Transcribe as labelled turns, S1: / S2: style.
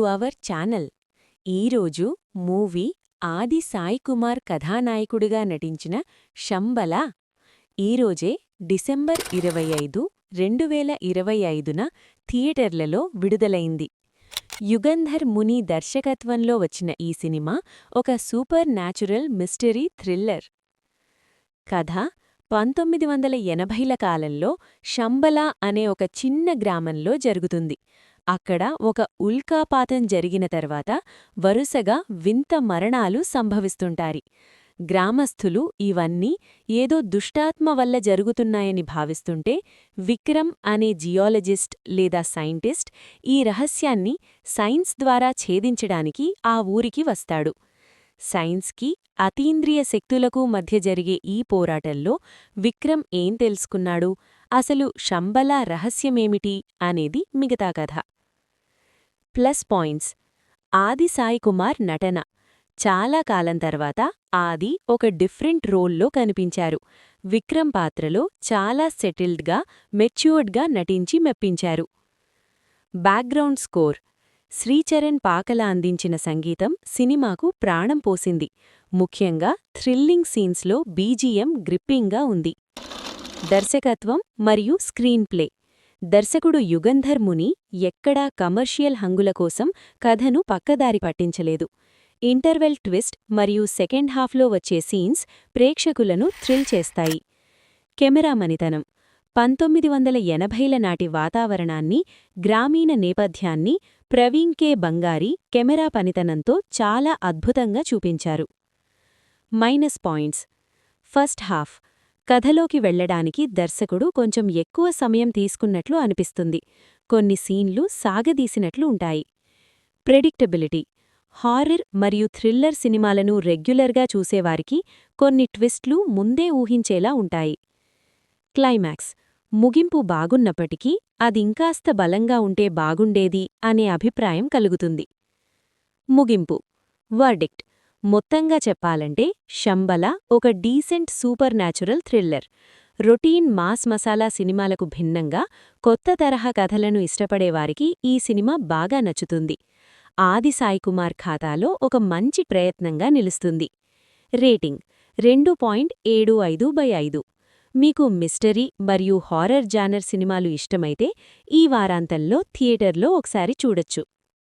S1: To our channel. ఈరోజు movie Aadi Sai Kumar కథానాయకుడిగా నటించిన శంబల. ఈరోజే డిసెంబర్ ఇరవై ఐదు రెండు వేల ఇరవై ఐదున థియేటర్లలో విడుదలైంది. యుగంధర్ ముని దర్శకత్వంలో వచ్చిన ఈ సినిమా ఒక సూపర్ న్యాచురల్ మిస్టరీ థ్రిల్లర్. కథ పంతొమ్మిది వందల ఎనభైల కాలంలో శంబల అనే ఒక చిన్న గ్రామంలో జరుగుతుంది. అక్కడ ఒక ఉల్కాపాతం జరిగిన తర్వాత వరుసగా వింత మరణాలు సంభవిస్తుంటారి గ్రామస్థులు ఇవన్నీ ఏదో దుష్టాత్మ వల్ల జరుగుతున్నాయని భావిస్తుంటే విక్రమ్ అనే జియాలజిస్ట్ లేదా సైంటిస్ట్ ఈ రహస్యాన్ని సైన్స్ ద్వారా ఛేదించడానికి ఆ ఊరికి వస్తాడు. సైన్స్కి అతీంద్రియ శక్తులకు మధ్య జరిగే ఈ పోరాటంలో విక్రమ్ ఏం తెలుసుకున్నాడు? అసలు శంబల రహస్యమేమిటి? అనేది మిగతా కథ. Plus points. ఆది సాయికుమార్ నటన. చాలా కాలం తర్వాత ఆది ఒక డిఫరెంట్ రోల్లో కనిపించారు. విక్రమ్ పాత్రలో చాలా సెటిల్డ్గా మెచ్యూర్డ్గా నటించి మెప్పించారు. Background score. శ్రీచరణ్ పాకల అందించిన సంగీతం సినిమాకు ప్రాణం పోసింది. ముఖ్యంగా థ్రిల్లింగ్ సీన్స్లో బీజీఎం గ్రిప్పింగ్గా ఉంది. దర్శకత్వం మరియు స్క్రీన్ ప్లే. దర్శకుడు యుగంధర్ ముని ఎక్కడా కమర్షియల్ హంగుల కోసం కథను పక్కదారి పట్టించలేదు. ఇంటర్వెల్ ట్విస్ట్ మరియు సెకండ్ హాఫ్లో వచ్చే సీన్స్ ప్రేక్షకులను థ్రిల్ చేస్తాయి. కెమెరా మనితనం పంతొమ్మిది వందల ఎనభైల నాటి వాతావరణాన్ని గ్రామీణ నేపథ్యాన్ని ప్రవీణ్ కే. బంగారి కెమెరా పనితనంతో చాలా అద్భుతంగా చూపించారు. Minus points. First half. కథలోకి వెళ్ళడానికి దర్శకుడు కొంచెం ఎక్కువ సమయం తీసుకున్నట్లు అనిపిస్తుంది. కొన్ని సీన్లు సాగదీసినట్లు ఉంటాయి. ప్రెడిక్టబిలిటీ. హారర్ మరియు థ్రిల్లర్ సినిమాలను రెగ్యులర్గా చూసేవారికి కొన్ని ట్విస్ట్లు ముందే ఊహించేలా ఉంటాయి. క్లైమాక్స్. ముగింపు బాగున్నప్పటికీ అదింకాస్త బలంగా ఉంటే బాగుండేది అనే అభిప్రాయం కలుగుతుంది. ముగింపు. వర్డిక్ట్. మొత్తంగా చెప్పాలంటే శంబల ఒక decent supernatural thriller. Routine mass masala సినిమాలకు భిన్నంగా కొత్త తరహా కథలను ఇష్టపడేవారికి ఈ సినిమా బాగా నచ్చుతుంది. ఆది సాయికుమార్ ఖాతాలో ఒక మంచి ప్రయత్నంగా నిలుస్తుంది. రేటింగ్. రెండు పాయింట్ ఏడు ఐదు బై ఐదు. మీకు మిస్టరీ మరియు హారర్ జానర్ సినిమాలు ఇష్టమైతే ఈ వారాంతంలో థియేటర్లో ఒకసారి చూడొచ్చు.